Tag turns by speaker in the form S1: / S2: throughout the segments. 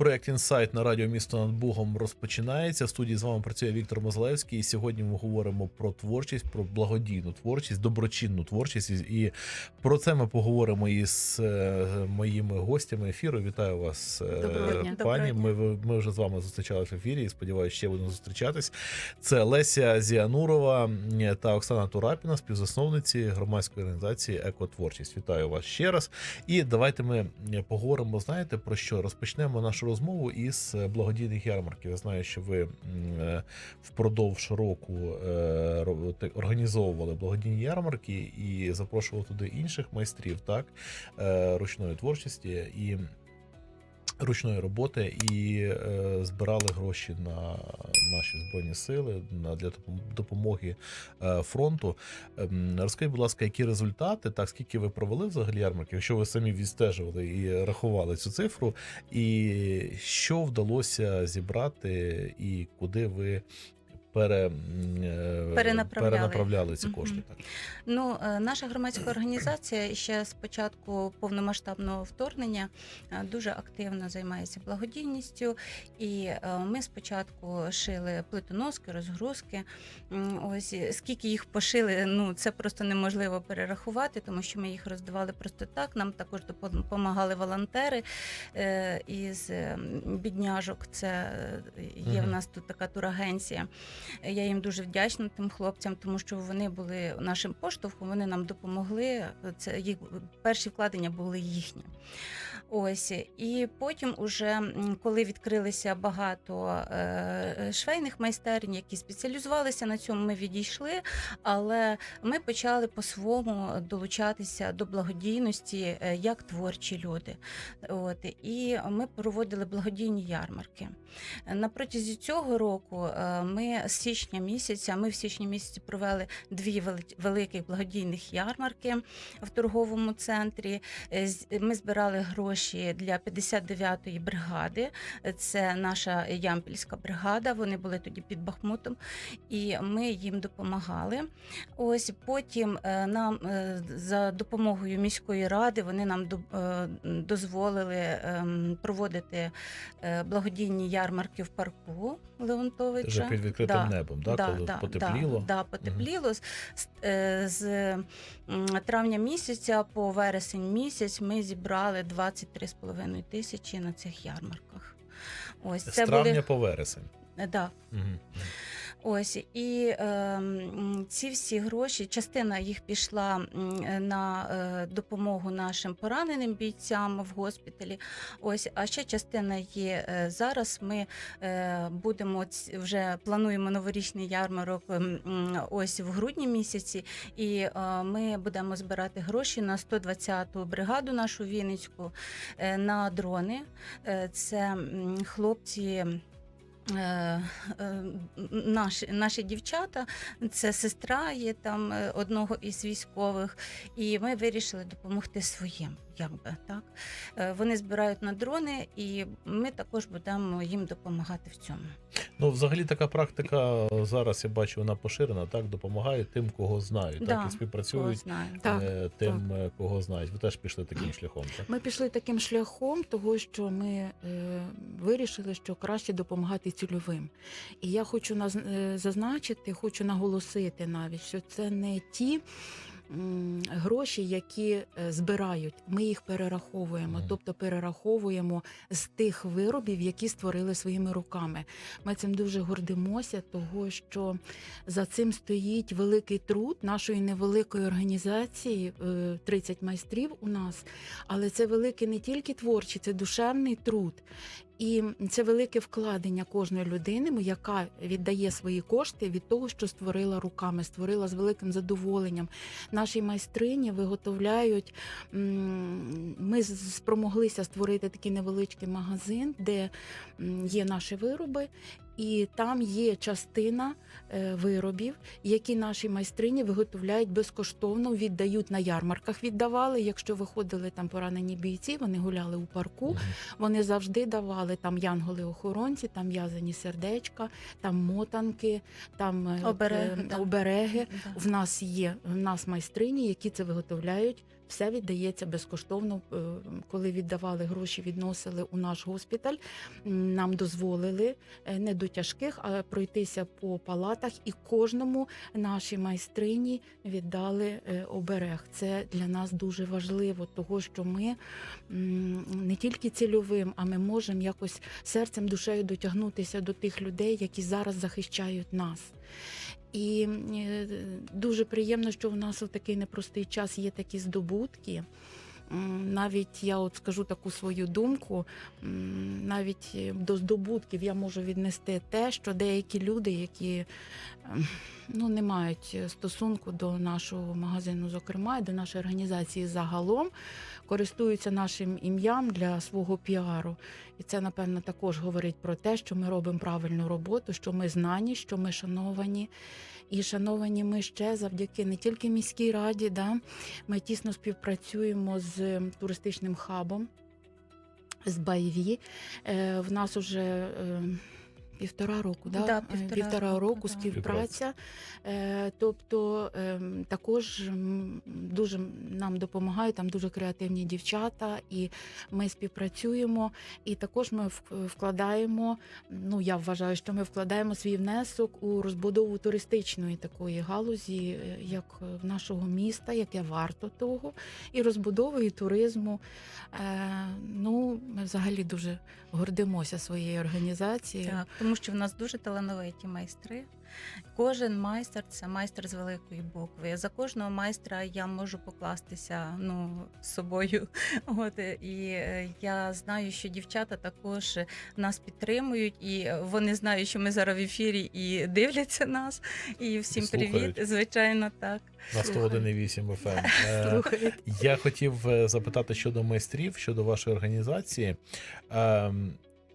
S1: Проект інсайт на радіо місто над Богом розпочинається. В студії з вами працює Віктор Мозлевський. І сьогодні ми говоримо про творчість, про благодійну творчість, доброчинну творчість. І про це ми поговоримо із е, моїми гостями ефіру. Вітаю вас, е,
S2: Доброго дня.
S1: пані. Ми, ми вже з вами зустрічалися в ефірі. і Сподіваюся, ще будемо зустрічатись. Це Леся Зіанурова та Оксана Турапіна, співзасновниці громадської організації Екотворчість. Вітаю вас ще раз. І давайте ми поговоримо. Знаєте про що? Розпочнемо нашу розмову із благодійних ярмарків. Я знаю, що ви е, впродовж року е, організовували благодійні ярмарки і запрошували туди інших майстрів, так е, ручної творчості і. Ручної роботи і е, збирали гроші на наші збройні сили на для допомоги е, фронту. Е, Розкажіть, будь ласка, які результати, так скільки ви провели взагалі ярмарки? якщо ви самі відстежували і рахували цю цифру, і що вдалося зібрати, і куди ви пере, е,
S2: Перенаправляли.
S1: перенаправляли ці кошти? Так.
S2: Ну, е, наша громадська організація ще з початку повномасштабного вторгнення е, дуже активно займається благодійністю. І ми спочатку шили плитоноски, розгрузки. Ось скільки їх пошили, ну це просто неможливо перерахувати, тому що ми їх роздавали просто так. Нам також допомагали волонтери із е, бідняжок. Це є в нас тут така турагенція. Я їм дуже вдячна тим хлопцям, тому що вони були нашим поштовхом, вони нам допомогли. Це їх перші вкладення були їхні. Ось і потім, уже коли відкрилися багато е, швейних майстерень, які спеціалізувалися на цьому, ми відійшли. Але ми почали по-своєму долучатися до благодійності е, як творчі люди. От і ми проводили благодійні ярмарки. На протязі цього року е, ми з січня місяця, ми в січні місяці провели дві великих благодійних ярмарки в торговому центрі. Е, Ми збирали гроші для 59-ї бригади. Це наша Ямпільська бригада. Вони були тоді під Бахмутом, і ми їм допомагали. Ось потім е, нам е, за допомогою міської ради вони нам е, дозволили ем, проводити благодійні ярмарки в парку Леонтовича.
S1: Вже під відкритим
S2: Да,
S1: небом, так? коли потепліло.
S2: Да, да, потепліло. З, з, з травня місяця по вересень місяць ми зібрали 23,5 тисячі на цих ярмарках. Ось
S1: З
S2: це
S1: травня
S2: були
S1: по вересень.
S2: е, да,
S1: Мгм.
S2: Ось і е, ці всі гроші, частина їх пішла е, на е, допомогу нашим пораненим бійцям в госпіталі. Ось, а ще частина є е, зараз. Ми е, будемо вже плануємо новорічний ярмарок м, ось в грудні місяці, і е, ми будемо збирати гроші на 120-ту бригаду нашу Вінницьку е, на дрони. Е, Це хлопці. Е, е, Наші, наші дівчата, це сестра є там е, одного із військових, і ми вирішили допомогти своїм. Якби так Е, вони збирають на дрони, і ми також будемо їм допомагати в цьому.
S1: Ну, взагалі, така практика зараз я бачу, вона поширена, так допомагає тим, кого знають, так і співпрацюють
S2: знаю.
S3: Так,
S1: е, тим, е, кого знають. Ви теж пішли таким шляхом. Так?
S3: Ми пішли таким шляхом, того що ми е, вирішили, що краще допомагати цільовим. І я хочу наз- зазначити, хочу наголосити навіть, що це не ті. Гроші, які е, збирають, ми їх перераховуємо,
S1: Мгм.
S3: тобто перераховуємо з тих виробів, які створили своїми руками. Ми цим дуже гордимося, того що за цим стоїть великий труд нашої невеликої організації, е, 30 майстрів у нас, але це великий не тільки творчий, це душевний труд. І це велике вкладення кожної людини, яка віддає свої кошти від того, що створила руками, створила з великим задоволенням. Наші майстрині виготовляють. Ми спромоглися створити такий невеличкий магазин, де є наші вироби, і там є частина е, виробів, які наші майстрині виготовляють безкоштовно, віддають на ярмарках. Віддавали, якщо виходили там поранені бійці, вони гуляли у парку. Вони завжди давали там янголи-охоронці, там в'язані сердечка, там мотанки, там е,
S2: Обереги,
S3: е, обереги.
S2: Да.
S3: В нас є в нас майстрині, які це виготовляють все віддається безкоштовно. Е, Коли віддавали гроші, відносили у наш госпіталь. Нам дозволили е, не до тяжких, а пройтися по палатах, і кожному нашій майстрині віддали е, оберег. Це для нас дуже важливо, того що ми не тільки цільовим, а ми можемо якось серцем, душею дотягнутися до тих людей, які зараз захищають нас. І е, дуже приємно, що в нас у такий непростий час є такі здобутки. Навіть я от скажу таку свою думку, навіть е, до здобутків я можу віднести те, що деякі люди, які ем, ну, не мають стосунку до нашого магазину, зокрема, і до нашої організації загалом, користуються нашим ім'ям для свого піару. І це, напевно, також говорить про те, що ми робимо правильну роботу, що ми знані, що ми шановані. І шановані ми ще завдяки не тільки міській раді, да, ми тісно співпрацюємо з туристичним хабом, з Байві. Е, в нас уже е, півтора року, да?
S2: Да,
S3: Е,
S2: півтора року,
S3: року
S2: да.
S3: співпраця. Е, тобто е, також дуже нам допомагають, там дуже креативні дівчата, і ми співпрацюємо. І також ми вкладаємо. Ну я вважаю, що ми вкладаємо свій внесок у розбудову туристичної такої галузі, е, як в нашого міста, яке варто того, і розбудови і туризму. Е, ну, ми взагалі дуже гордимося своєю організацією.
S2: Так, тому що в нас дуже талановиті майстри. Кожен майстер це майстер з великої букви. За кожного майстра я можу покластися ну, з собою. От і е, я знаю, що дівчата також нас підтримують, і вони знають, що ми зараз в ефірі і дивляться нас. І всім
S1: слухають.
S2: привіт. Звичайно, так.
S1: На 101,8 FM.
S3: Слухай,
S1: Я хотів е, запитати щодо майстрів, щодо вашої організації.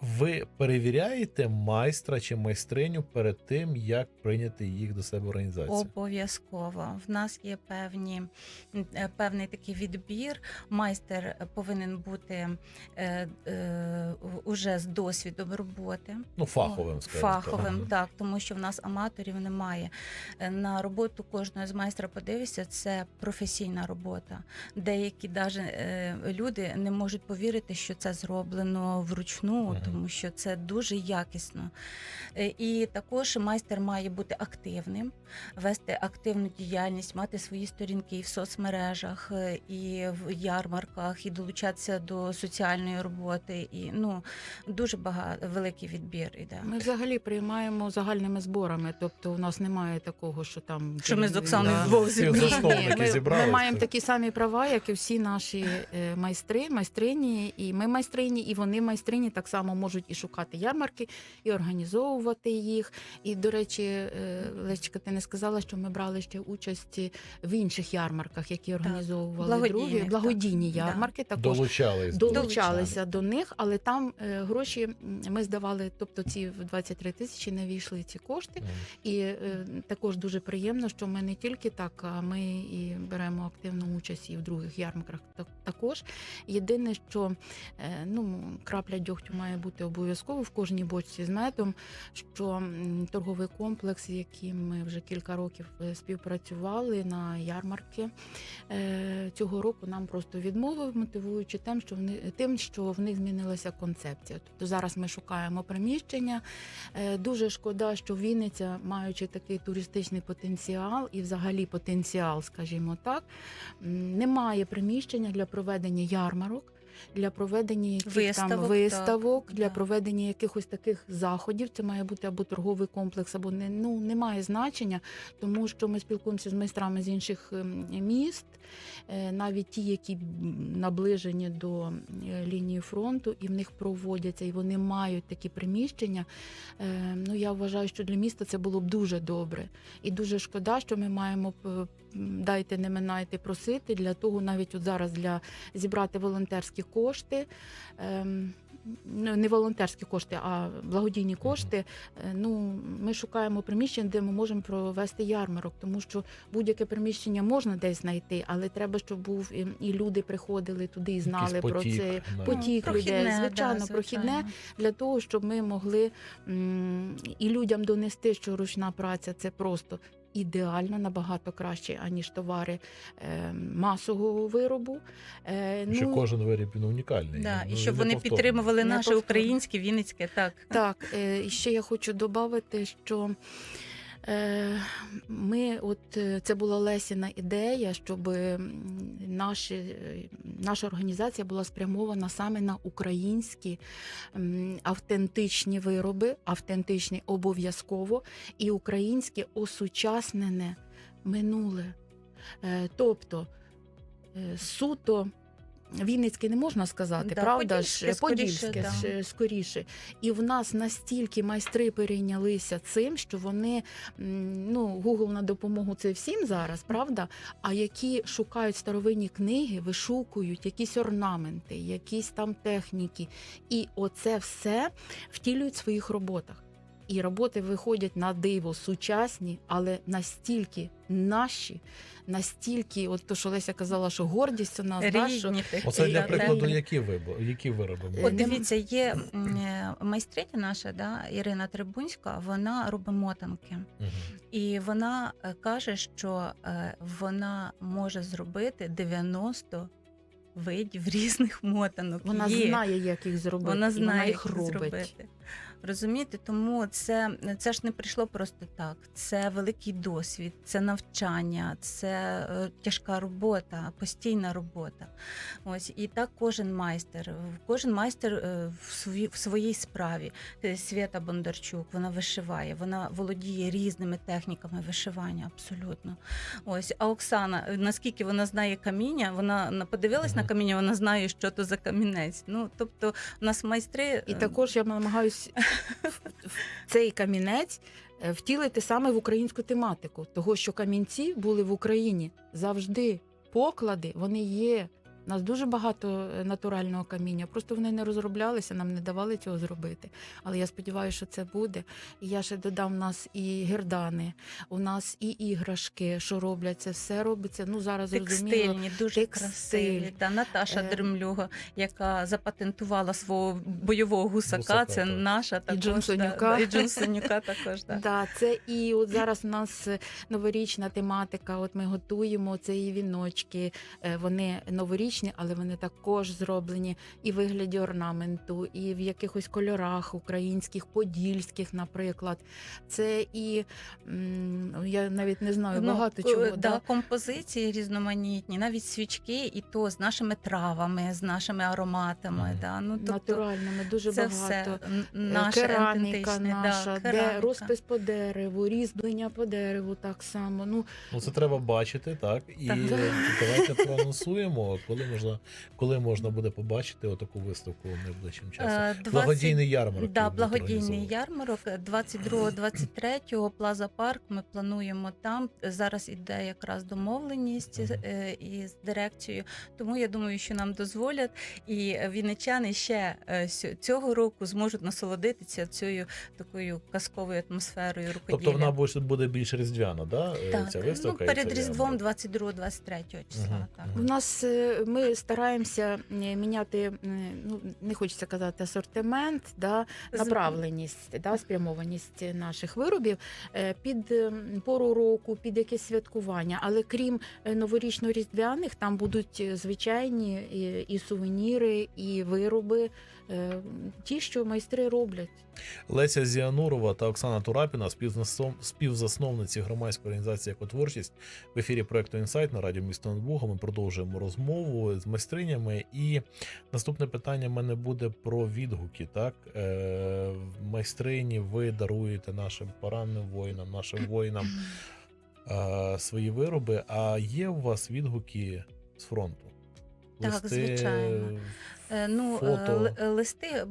S1: Ви перевіряєте майстра чи майстриню перед тим, як прийняти їх до себе в організацію?
S2: Обов'язково. В нас є певні, е, певний такий відбір. Майстер повинен бути е, е, уже з досвідом роботи.
S1: Ну, фаховим, скажімо так.
S2: Фаховим, так, тому що в нас аматорів немає. Е, На роботу кожного з майстра подивишся, це професійна робота. Деякі даже е, люди не можуть повірити, що це зроблено вручну. Тому що це дуже якісно. Е, І також майстер має бути активним, вести активну діяльність, мати свої сторінки і в соцмережах, е, і в ярмарках, і долучатися до соціальної роботи. І ну дуже багато великий відбір іде.
S3: Ми взагалі приймаємо загальними зборами, тобто у нас немає такого, що там
S2: Що ми з Оксаною
S3: Да.
S2: зібрали.
S3: ми, ми маємо такі самі права, як і всі наші е, майстри, майстрині, і ми майстрині, і вони майстрині так само можуть і шукати ярмарки, і організовувати їх. І, до речі, е, Лечка, ти не сказала, що ми брали ще участь в інших ярмарках, які організовували
S2: Благодійних,
S3: другі
S2: так.
S3: благодійні
S2: Да.
S3: ярмарки. Також
S1: Долучались.
S3: долучалися до них, але там е, гроші ми здавали, тобто ці в 23 тисячі не війшли ці кошти. І е, також дуже приємно, що ми не тільки так, а ми і беремо активну участь і в других ярмарках так- також. Єдине, що ну, крапля дьогтю має бути обов'язково в кожній бочці з медом, що торговий комплекс, з яким ми вже кілька років е, співпрацювали на ярмарки, е, цього року нам просто відмовив, мотивуючи тим, що вони тим, що в них змінилася концепція. Тобто зараз ми шукаємо приміщення. Е, Дуже шкода, що Вінниця, маючи такий туристичний потенціал і взагалі потенціал, скажімо так, м, не має приміщення для проведення ярмарок. Для проведення яких
S2: Виставок,
S3: там
S2: так,
S3: виставок, для
S2: да.
S3: проведення якихось таких заходів, це має бути або торговий комплекс, або не ну не має значення, тому що ми спілкуємося з майстрами з інших ем, міст, е, навіть ті, які наближені до е, лінії фронту, і в них проводяться, і вони мають такі приміщення. Е, Ну я вважаю, що для міста це було б дуже добре. І дуже шкода, що ми маємо дайте не минайте просити для того, навіть от зараз для зібрати волонтерські кошти. ем, ну, Не волонтерські кошти, а благодійні кошти. Е, Ну, ми шукаємо приміщення, де ми можемо провести ярмарок, тому що будь-яке приміщення можна десь знайти, але треба, щоб був і, і люди приходили туди і знали
S1: Якийсь
S3: про
S1: потік,
S3: це.
S1: да.
S3: потік
S2: Ну,
S3: людей,
S2: прохідне,
S3: звичайно,
S2: да,
S3: прохідне. для того, щоб ми могли м, і людям донести, що ручна праця це просто ідеально набагато краще, аніж товари е, масового виробу. Е,
S1: Що кожен виріб він унікальний.
S2: Да,
S1: ну,
S2: і щоб вони підтримували наше
S3: Неповторно.
S2: українське, вінницьке, так.
S3: Так, е, і ще я хочу додати, що ми, от е, це була Лесіна ідея, щоб наші, е, наша організація була спрямована саме на українські автентичні вироби, автентичні обов'язково, і українське осучаснене минуле. Е, тобто е, суто. Вінницьке не можна сказати,
S2: Да,
S3: правда
S2: подільське,
S3: ж
S2: скоріше,
S3: подільське
S2: да.
S3: скоріше. І в нас настільки майстри перейнялися цим, що вони ну Google на допомогу це всім зараз, правда? А які шукають старовинні книги, вишукують якісь орнаменти, якісь там техніки, і оце все втілюють в своїх роботах. І роботи виходять на диво сучасні, але настільки наші, настільки, от то, що Леся казала, що гордість у нас, да, що
S1: Оце для прикладу, які виби- які вироби
S2: От дивіться, є е, майстриня наша, да, Ірина Трибунська, вона робить мотанки.
S1: Мгм.
S2: І вона е, каже, що е, вона може зробити 90 видів різних мотанок.
S3: вона
S2: Є.
S3: знає, як їх зробити.
S2: Вона
S3: і
S2: знає,
S3: вона їх
S2: їх
S3: робить.
S2: зробити. Розумієте, тому це, це ж не прийшло просто так. Це великий досвід, це навчання, це е, тяжка робота, постійна робота. Ось і так кожен майстер. Кожен майстер е, в своїй в своїй справі. Е, Свята Бондарчук, вона вишиває, вона володіє різними техніками вишивання, абсолютно. Ось, а Оксана, наскільки вона знає каміння, вона на- подивилась на каміння, вона знає, що то за камінець. Ну тобто, у нас майстри
S3: І також я в цей камінець е, втілити саме в українську тематику, того що камінці були в Україні завжди. Поклади вони є. У нас дуже багато е, натурального каміння. Просто вони не розроблялися, нам не давали цього зробити. Але я сподіваюся, що це буде. І я ще додам у нас і гердани, у нас і іграшки, що роблять це все робиться. Ну зараз.
S2: Текстильні, дуже
S3: текстиль.
S2: красиві. Та Наташа
S3: Е.
S2: Дремлюга, яка запатентувала свого бойового гусака,
S1: Гусака,
S2: це
S1: так.
S2: наша також.
S3: Джонсонюка.
S2: Да, і Джонсонюка також. Да,
S3: це і от зараз у нас новорічна тематика. От ми готуємо це і віночки. е, Вони новорічні, але вони також зроблені і в вигляді орнаменту, і в якихось кольорах українських, подільських, наприклад. Це і я навіть не знаю багато
S2: Ну,
S3: чого. Да.
S2: да, композиції різноманітні, навіть свічки, і то з нашими травами, з нашими ароматами.
S1: Мгм.
S2: Да. Ну, тобто,
S3: Натуральними дуже
S2: це
S3: багато.
S2: все
S3: Е, кераміка наша,
S2: да,
S3: де
S2: кераміка.
S3: розпис по дереву, різьблення по дереву так само. Ну
S1: Ну це треба бачити, так і
S2: Так.
S1: давайте проанонсуємо, коли можна, коли можна буде побачити отаку виставку найближчим часом.
S2: Е, 20
S1: Благодійний ярмарок.
S2: Да, благодійний ярмарок 22-23 Плаза Парк. Ми плануємо там. Зараз іде якраз домовленість
S1: Мгм.
S2: е, із дирекцією. Тому я думаю, що нам дозволять, і вінничани ще е, цього року зможуть насолодитися цією такою казковою атмосферою рукоділля.
S1: Тобто вона буде- буде більш різдвяна, да?
S2: так,
S1: ця
S2: ну,
S1: виставка. і
S2: перед Різдвом
S1: ярмарок?
S2: 22-23 числа.
S1: Мгм,
S2: Так.
S3: У нас ми стараємося е, міняти, е, ну не хочеться казати асортимент, да, направленість, да, спрямованість наших виробів е, під пору року, під якесь святкування. Але крім новорічно-різдвяних, там будуть звичайні і, сувеніри, і вироби, ті, що майстри роблять.
S1: Леся Зіанурова та Оксана Турапіна, співзаснов- співзасновниці громадської організації Екотворчість в ефірі проекту Інсайт на радіо місто над Богом. Ми продовжуємо розмову з майстринями. І наступне питання в мене буде про відгуки. Так, е, майстрині, ви даруєте нашим пораненим воїнам, нашим воїнам е, свої вироби. А є у вас відгуки з фронту?
S2: Так, звичайно. Е, Ну, е,
S1: фото.
S2: е, листи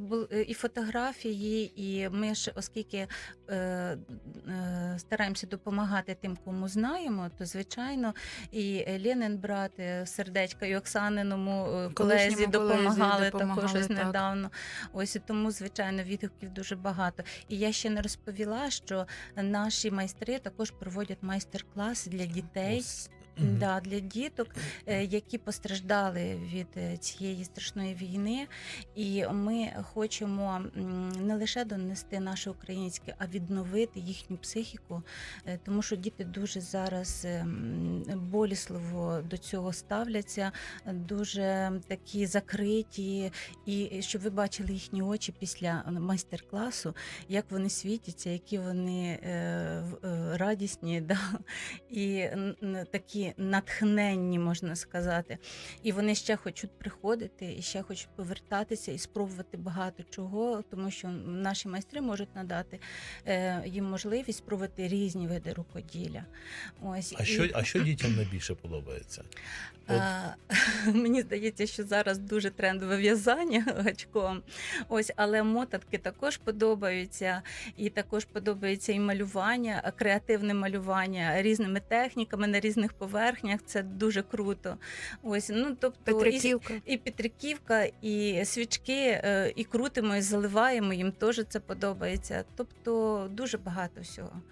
S2: і фотографії, і ми ж, оскільки е, е, стараємося допомагати тим, кому знаємо, то звичайно і Ленин брат, сердечка, і Оксаниному колезі
S3: колезі
S2: допомагали,
S3: допомагали,
S2: також
S3: так.
S2: недавно. Ось тому, звичайно, відгуків дуже багато. І я ще не розповіла, що наші майстри також проводять майстер-класи для дітей. Да, для діток, е, які постраждали від е, цієї страшної війни, і ми хочемо не лише донести наше українське, а відновити їхню психіку, е, тому що діти дуже зараз болісливо до цього ставляться, дуже такі закриті, і щоб ви бачили їхні очі після майстер-класу, як вони світяться, які вони радісні, да? і н- такі натхненні, можна сказати. І вони ще хочуть приходити, і ще хочуть повертатися і спробувати багато чого, тому що наші майстри можуть надати е, їм можливість спробувати різні види рукоділля. Ось
S1: А
S2: і-
S1: що, а що дітям найбільше подобається? От.
S2: а, мені здається, що зараз дуже трендове в'язання гачком. Ось, але мотанки також подобаються, і також подобається і малювання, креативне малювання різними техніками на різних поверхнях. Це дуже круто. Ось, ну тобто і,
S3: Петриківка.
S2: і Петриківка, і свічки, е, і крутимо, і заливаємо. Їм теж це подобається. Тобто дуже багато всього.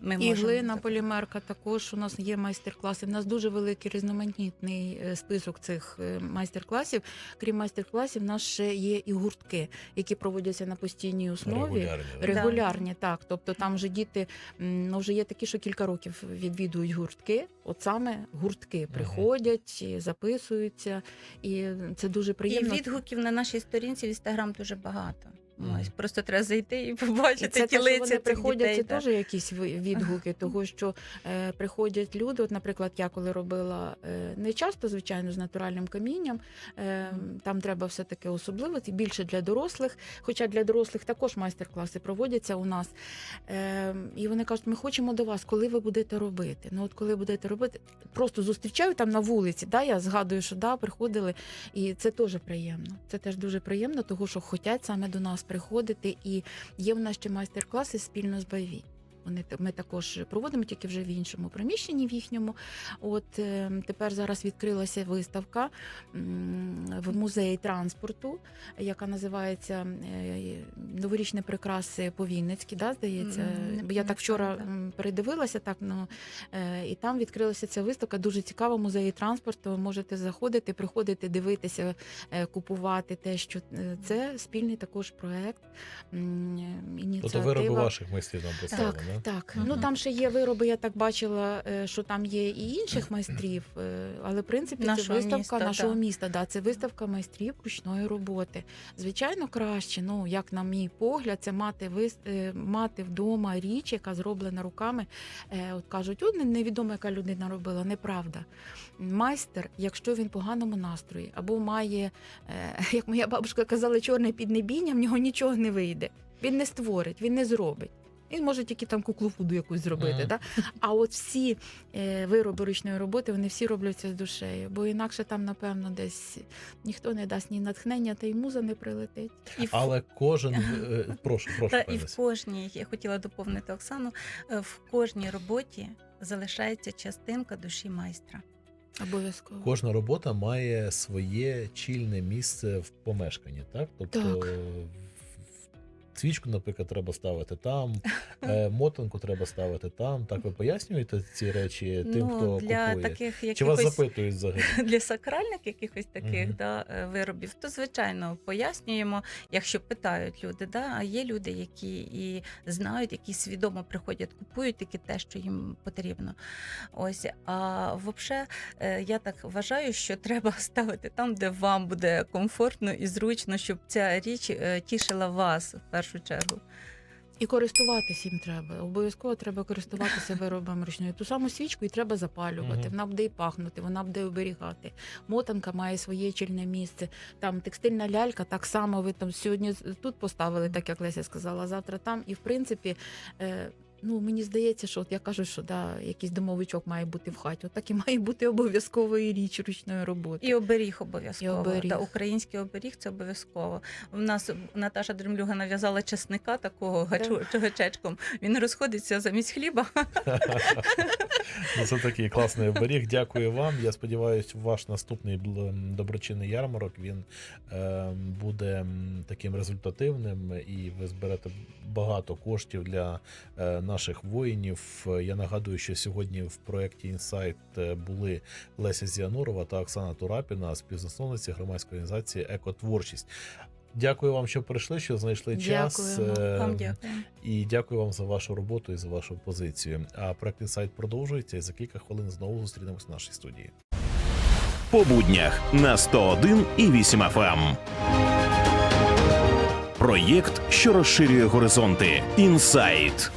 S2: Ми
S3: І
S2: можемо
S3: глина, полімерка також у нас є майстер-класи. У нас дуже великий різноманітний е, список цих е, майстер-класів. Крім майстер-класів, у нас ще є і гуртки, які проводяться на постійній основі.
S1: Регулярні.
S3: Регулярні, так. Тобто там вже діти ну, вже є такі, що кілька років відвідують гуртки. От саме гуртки приходять, і записуються, і це дуже
S2: І
S3: приємно.
S2: відгуків на нашій сторінці в інстаграм дуже багато. Ось просто треба зайти і
S3: І
S2: побачити
S3: це
S2: ті
S3: те, що
S2: лиця
S3: вони
S2: цих
S3: приходять,
S2: дітей.
S3: це
S2: да.
S3: теж якісь відгуки, того що е, приходять люди. От, наприклад, я коли робила е, не часто, звичайно, з натуральним камінням. Е, там треба все таки особливості, більше для дорослих. Хоча для дорослих також майстер-класи проводяться у нас. Е, і вони кажуть, ми хочемо до вас, коли ви будете робити. Ну от коли будете робити, просто зустрічаю там на вулиці. Да, я згадую, що да, приходили, і це теж приємно. Це теж дуже приємно, тому що хочуть саме до нас приходити. І є в нас ще майстер-класи спільно з Байві. Вони ми також проводимо тільки вже в іншому приміщенні в їхньому. От е, тепер зараз відкрилася виставка в музеї транспорту, яка називається е, Новорічні прикраси по Вінницькі, да, здається. Бо Я так вчора передивилася, так ну е, і там відкрилася ця виставка. Дуже цікава. Музеї транспорту. Ви можете заходити, приходити, дивитися, купувати те, що це спільний також проект. е,
S1: Тобто вироби ваших майстрів нам представлені,
S3: Так,
S1: да?
S3: так.
S2: Мгм.
S3: Ну там ще є вироби. Я так бачила, е, що там є і інших майстрів, е, але в принципі це виставка
S2: міста,
S3: нашого
S2: да.
S3: міста. Да, це виставка майстрів ручної роботи. Звичайно, краще. Ну як на мій погляд, це мати вис... е, мати вдома річ, яка зроблена руками. От кажуть, от невідомо, яка людина робила. Неправда. Майстер, якщо він в поганому настрої або має, як моя бабушка казала, чорне піднебіння, в нього нічого не вийде. Він не створить, він не зробить. Він може тільки там куклу фуду якусь зробити.
S1: Мгм.
S3: Да? А от всі е, вироби ручної роботи, вони всі робляться з душею, бо інакше там, напевно, десь ніхто не дасть ні натхнення, та й муза не прилетить.
S2: І в-
S1: Але кожен е, прошу, прошу
S2: Та і в кожній, я хотіла доповнити Оксану, е, в кожній роботі залишається частинка душі майстра.
S3: Обов'язково.
S1: Кожна робота має своє чільне місце в помешканні, так? Тобто
S3: Так.
S1: Свічку, наприклад, треба ставити там, е, мотанку треба ставити там. Так ви пояснюєте ці речі тим,
S2: ну,
S1: хто
S2: для
S1: купує?
S2: таких
S1: Чи вас запитують взагалі?
S2: для сакральних якихось таких
S1: Мгм.
S2: да, е, виробів, то звичайно пояснюємо, якщо питають люди. Да, а є люди, які і знають, які свідомо приходять, купують тільки те, що їм потрібно. Ось а взагалі, я так вважаю, що треба ставити там, де вам буде комфортно і зручно, щоб ця річ е, тішила вас в першу чергу.
S3: І користуватись їм треба. Обов'язково треба користуватися виробами ручної. Ту саму свічку і треба запалювати.
S1: Мгм.
S3: Вона буде і пахнути, вона буде оберігати. Мотанка має своє чільне місце. Там текстильна лялька, так само ви там сьогодні тут поставили, так як Леся сказала, завтра там. І в принципі. Ну, мені здається, що от я кажу, що да, якийсь домовичок має бути в хаті. От так і має бути обов'язково і річ ручної роботи.
S2: І оберіг обов'язково.
S3: І оберіг.
S2: Та, український оберіг це обов'язково. У нас Наташа Дремлюга нав'язала чесника такого гачу, гачечком. Він розходиться замість хліба.
S1: Ну, Це такий класний оберіг. Дякую вам. Я сподіваюся, ваш наступний доброчинний ярмарок він е, буде таким результативним, і ви зберете багато коштів для е, наших. воїнів. Е, Я нагадую, що сьогодні в проєкті Інсайт е, були Леся Зіанурова та Оксана Турапіна, співзасновниці громадської організації Екотворчість. Дякую вам, що прийшли, що знайшли час. Е,
S2: Вам дякую.
S1: І дякую вам за вашу роботу і за вашу позицію. А проект інсайт продовжується і за кілька хвилин знову зустрінемось в нашій студії.
S4: по буднях на 101 і 8 FM. Проєкт, що розширює горизонти. Інсайт.